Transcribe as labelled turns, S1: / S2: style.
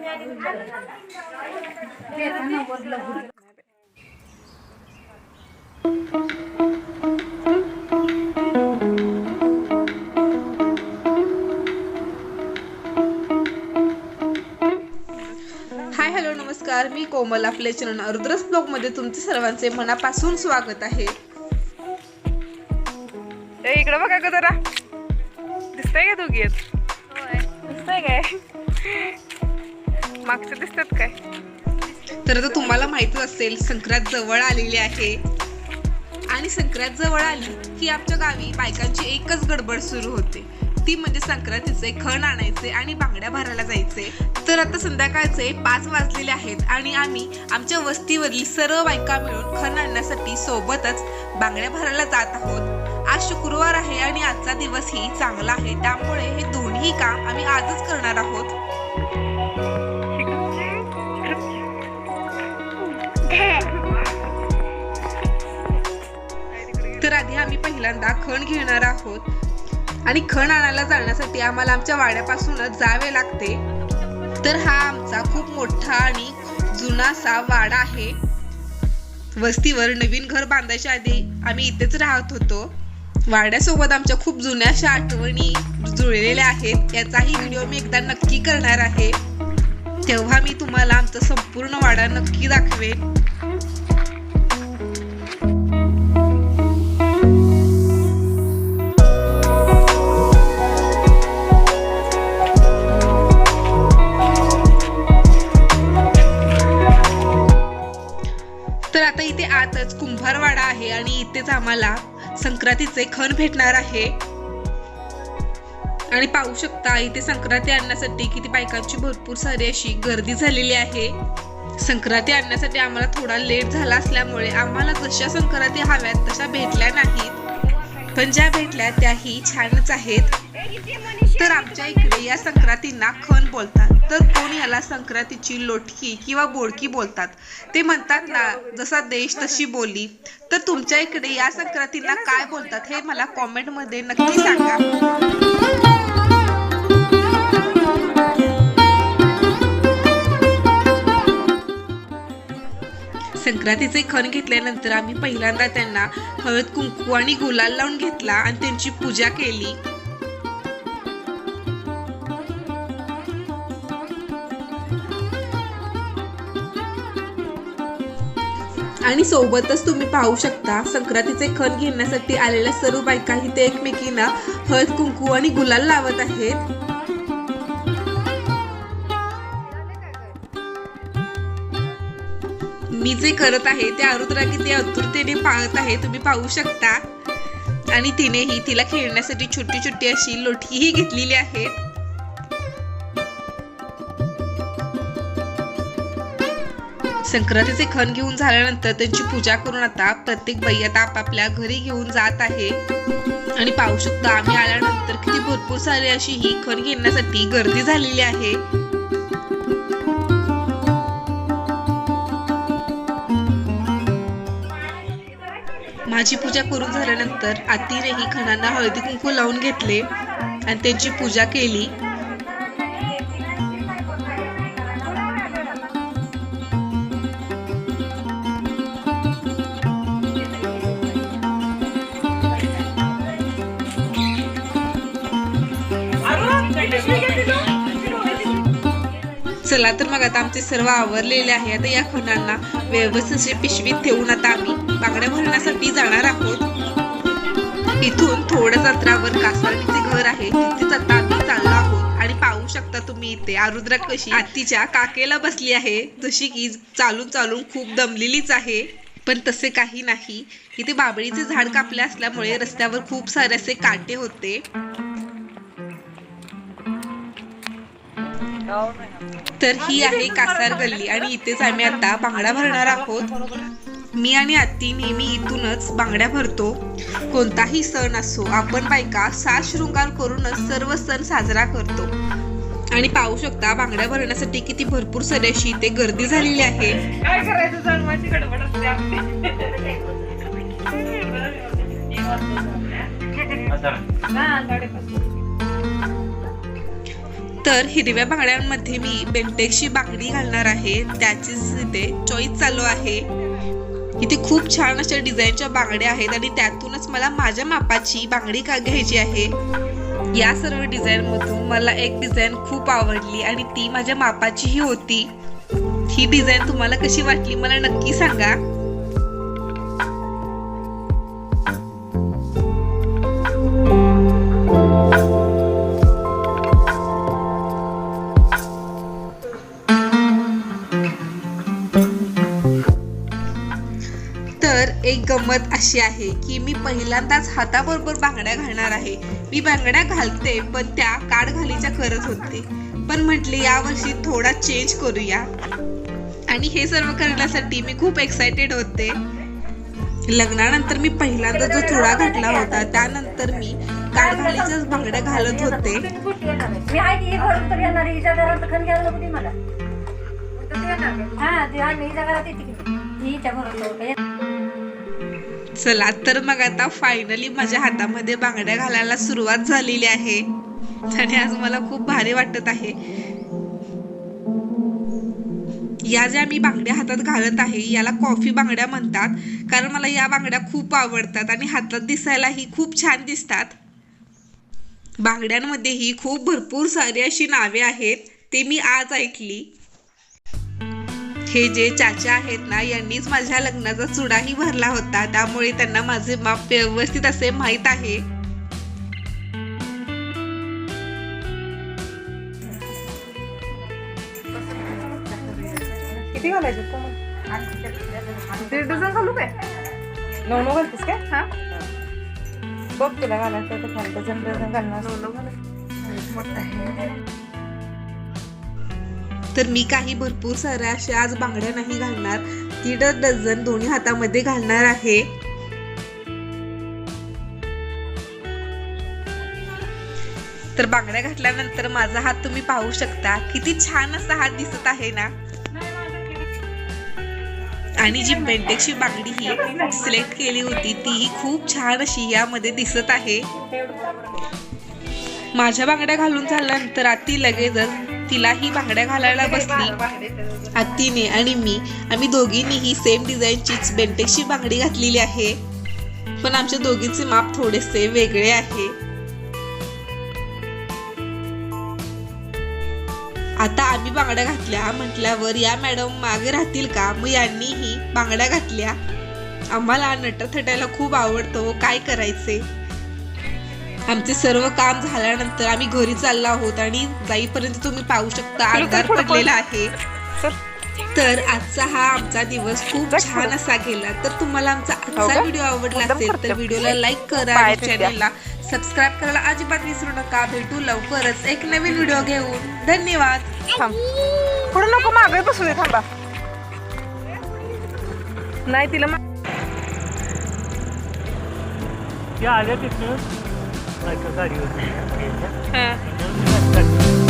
S1: Hi hello नमस्कार. मी कोमल आपल्या चरण रुद्रस ब्लॉगमध्ये तुमचे सर्वांचे मनापासून स्वागत आहे. ए, इकडं बघा ग जरा. दिसतंय का दोघी? दिसतंय काय? मागचे दिसतात काय? तर आता तुम्हाला माहितच असेल संक्रांत जवळ आलेली आहे. आणि संक्रांत जवळ आली की आमच्या गावी बायकांची एकच गडबड सुरू होते. ती म्हणजे संक्रांतीचे खण आणायचे आणि बांगड्या भरायला जायचे. तर आता संध्याकाळचे पाच वाजलेले आहेत आणि आम्ही आमच्या वस्तीवरील सर्व बायका मिळून खण आणण्यासाठी सोबतच बांगड्या भरायला जात आहोत. आज शुक्रवार आहे आणि आजचा दिवसही चांगला आहे. त्यामुळे हे दोन्ही काम आम्ही आजच करणार आहोत. पहिल्यांदा खण घेणार आहोत. आणि खण आणायला जाण्यासाठी आम्हाला आमच्या वाड्यापासूनच जावे लागते. तर हा आमचा खूप मोठा आणि जुनासा वाडा आहे. वस्तीवर नवीन घर बांधायच्या आधी आम्ही इथेच राहत होतो. वाड्यासोबत आमच्या खूप जुन्या अशा आठवणी जुळलेल्या आहेत याचाही व्हिडिओ मी एकदा नक्की करणार आहे. तेव्हा मी तुम्हाला आमचा संपूर्ण वाडा नक्की दाखवेन. तर आता इथे आतच कुंभारवाडा आहे आणि इथेच आम्हाला संक्रांतीचे खण भेटणार आहे. आणि पाहू शकता इथे संक्रांती आणण्यासाठी किती बायकांची भरपूर सारी अशी गर्दी झालेली आहे. संक्रांती आणण्यासाठी आम्हाला थोडा लेट झाला असल्यामुळे आम्हाला जशा संक्रांती हव्यात तशा भेटल्या नाहीत. पण ज्या भेटल्या त्याही छानच आहेत. तर आमच्या इकडे या संक्रांतींना खण बोलतात. तर कोण याला संक्रांतीची लोटकी किंवा बोडकी बोलतात? ते म्हणतात ना जसा देश तशी बोली. तर तुमच्या इकडे या संक्रांतींना काय बोलतात हे मला कॉमेंटमध्ये नक्की सांगा. संक्रांतीचे खण घेतल्यानंतर आम्ही पहिल्यांदा त्यांना हळद कुंकू आणि गुलाल लावून घेतला आणि त्यांची पूजा केली. आणि सोबतच तुम्ही पाहू शकता संक्रांतीचे खण घेण्यासाठी आलेल्या सर्व बायका इथे एकमेकींना हळद कुंकू आणि गुलाल लावत आहेत. मी जे करत आहे ते आरुद्रा किती आतुरतेने पाहत आहे तुम्ही पाहू शकता. आणि तिनेही तिला खेळण्यासाठी छोटी छोटी अशी लोटकीही घेतलेली आहे. संक्रांतीचे खण घेऊन झाल्यानंतर त्यांची पूजा करून आता प्रत्येक बाई आता आपापल्या घरी घेऊन जात आहे. आणि पाहू शकतो आम्ही आल्यानंतर किती भरपूर सारी अशी ही खण घेण्यासाठी गर्दी झालेली आहे. माझी पूजा करून झाल्यानंतर आतीनेही खणांना हळदी कुंकू लावून घेतले आणि त्यांची पूजा केली. चला तर मग आता आमचे सर्व आवरलेले आहे. आता या खणांना व्यवस्थित पिशवीत ठेवून आता आम्ही बांगड्या भरण्यासाठी जाणार आहोत. इथून थोड्याच अंतरावर कासारणीचे घर आहे. तिथेच आता आम्ही चाललो आहोत. आणि पाहू शकता तुम्ही इथे आरुद्रा कशी आत्तीच्या काकेला बसली आहे. जशी की चालून चालून खूप दमलेलीच आहे. पण तसे काही नाही. इथे बाबळीचे झाड कापले असल्यामुळे रस्त्यावर खूप सारे असे काटे होते. तर ही आहे कासार गल्ली आणि इथेच आम्ही आता बांगड्या भरणार आहोत. मी आणि आत्ती नेहमी इथूनच बांगड्या भरतो. कोणताही सण असो आपण बायका साज शृंगार करूनच सर्व सण साजरा करतो. आणि पाहू शकता बांगड्या भरण्यासाठी किती भरपूर सारी अशी इथे गर्दी झालेली आहे.
S2: काय करायचं
S1: तर हिरव्या बांगड्यांमध्ये मी बेंटेक्सची बांगडी घालणार आहे. त्याचीच इथे चॉईस चालू आहे. इथे खूप छान अशा डिझाईनच्या बांगड्या आहेत आणि त्यातूनच मला माझ्या मापाची बांगडी का घ्यायची आहे. या सर्व डिझाईनमधून मला एक डिझाईन खूप आवडली आणि ती माझ्या मापाचीही होती. ही डिझाईन तुम्हाला कशी वाटली मला नक्की सांगा. अशी आहे की मी पहिल्यांदाच हाताबरोबर बांगड्या घालणार आहे. मी बांगड्या घालते पण त्या काड घालीच्या करत होते. पण म्हटले यावर्षी थोडा चेंज करूया. आणि हे सर्व करण्यासाठी मी खूप एक्सायटेड होते. लग्नानंतर मी पहिल्यांदा जो चुडा घातला होता त्यानंतर मी काड घालीच्याच बांगड्या घालत होते.
S3: मी
S1: चला तर मग आता फायनली माझ्या हातामध्ये बांगड्या घालायला सुरुवात झालेली आहे. आणि आज मला खूप भारी वाटत आहे. या ज्या मी बांगड्या हातात घालत आहे याला कॉफी बांगड्या म्हणतात. कारण मला या बांगड्या खूप आवडतात आणि हातात दिसायलाही खूप छान दिसतात. बांगड्यांमध्येही खूप भरपूर सारी अशी नावे आहेत ते मी आज ऐकली. हे जे चाचा आहेत ना यांनीच माझ्या लग्नाचा चुडाही भरला होता. त्यामुळे त्यांना माझे माप व्यवस्थित असे माहीत आहे.
S2: किती घालायचे दीड डझन घालू काय? नऊ नऊ घालतेस काय? हा. बघ तुला घालायचं तर डझन डझन घालणार. नऊ
S1: तर मी काही भरपूर साऱ्या अशा आज बांगड्या नाही घालणार. दीड डझन दोन्ही हातामध्ये घालणार आहे. तर बांगड्या घातल्यानंतर माझा हात तुम्ही पाहू शकता. किती छान असा हात दिसत आहे ना. आणि जी बेंटेक्सची बांगडी ही सिलेक्ट केली होती तीही खूप छान अशी यामध्ये दिसत आहे. माझ्या बांगड्या घालून झाल्यानंतर आती लगेचच तिलाही बांगड्या घालायला बसली. आत्तीने आणि मी आम्ही दोघींनीही सेम डिझाईनचीच बेंटेक्सची बांगडी घातलेली आहे. पण आमच्या दोघींचे माप थोडेसे वेगळे आहे. आता आम्ही बांगड्या घातल्या म्हटल्यावर या मॅडम मागे राहतील का? मग यांनीही बांगड्या घातल्या. आम्हाला नटथटायला खूप आवडतं काय करायचे? आमचे सर्व काम झाल्यानंतर आम्ही घरी चाललो आहोत आणि जाईपर्यंत तुम्ही पाहू शकता अंधार पडलेला आहे. तर आजचा हा आमचा दिवस खूप छान असा गेला. तर तुम्हाला आमचा आजचा
S2: का?
S1: व्हिडिओ आवडला असेल तर. व्हिडिओला लाईक करा आणि. चॅनलला सबस्क्राईब करायला अजिबात विसरू नका. भेटू लवकरच एक नवीन व्हिडिओ घेऊन. धन्यवाद.
S2: थांब. पुढे नको? मागे बसू दे थांबा. नाही तिला मा-
S4: या Like a value. Yeah.